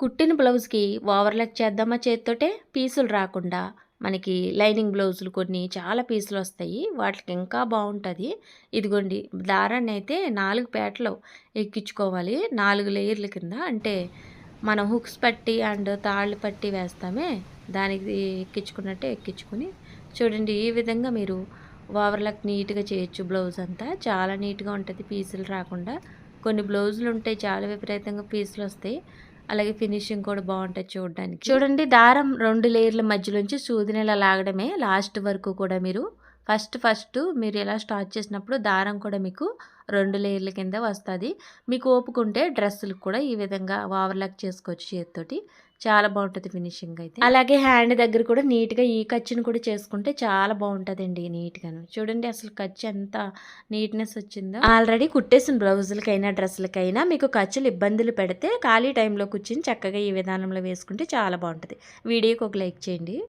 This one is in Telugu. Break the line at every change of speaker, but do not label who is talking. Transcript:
కుట్టిన బ్లౌజ్కి ఓవర్లాక్ చేద్దామా చేత్తోటే పీసులు రాకుండా మనకి లైనింగ్ బ్లౌజులు కొన్ని చాలా పీసులు వస్తాయి వాటికి ఇంకా బాగుంటుంది. ఇదిగోండి దారాన్ని అయితే నాలుగు పేటలు ఎక్కించుకోవాలి. నాలుగు లేయర్ల కింద అంటే మనం హుక్స్ పట్టి అండ్ తాళ్ళు పట్టి వేస్తామే దానికి ఎక్కించుకున్నట్టే ఎక్కించుకుని చూడండి ఈ విధంగా మీరు ఓవర్లాక్ నీట్గా చేయొచ్చు బ్లౌజ్ అంతా. చాలా నీట్గా ఉంటుంది పీసులు రాకుండా. కొన్ని బ్లౌజులు ఉంటాయి చాలా విపరీతంగా పీసులు వస్తాయి. అలాగే ఫినిషింగ్ కూడా బాగుంటుంది చూడడానికి. చూడండి దారం రెండు లేయర్ల మధ్యలోంచి సూదిని ఇలా లాగడమే లాస్ట్ వరకు కూడా మీరు ఫస్ట్ ఫస్ట్ మీరు ఎలా స్టార్ట్ చేసినప్పుడు దారం కూడా మీకు రెండు లేయర్ల కింద వస్తుంది. మీకు ఓపుకుంటే డ్రెస్సులు కూడా ఈ విధంగా ఓవర్లాక్ చేసుకోవచ్చు చేతితోటి. చాలా బాగుంటుంది ఫినిషింగ్ అయితే. అలాగే హ్యాండ్ దగ్గర కూడా నీట్గా ఈ ఖర్చును కూడా చేసుకుంటే చాలా బాగుంటుందండి నీట్గాను. చూడండి అసలు ఖర్చు ఎంత నీట్నెస్ వచ్చిందో. ఆల్రెడీ కుట్టేసిన బ్లౌజులకైనా డ్రెస్సులకైనా మీకు ఖర్చులు ఇబ్బందులు పెడితే ఖాళీ టైంలో కూర్చుని చక్కగా ఈ విధానంలో వేసుకుంటే చాలా బాగుంటుంది. వీడియోకి ఒక లైక్ చేయండి.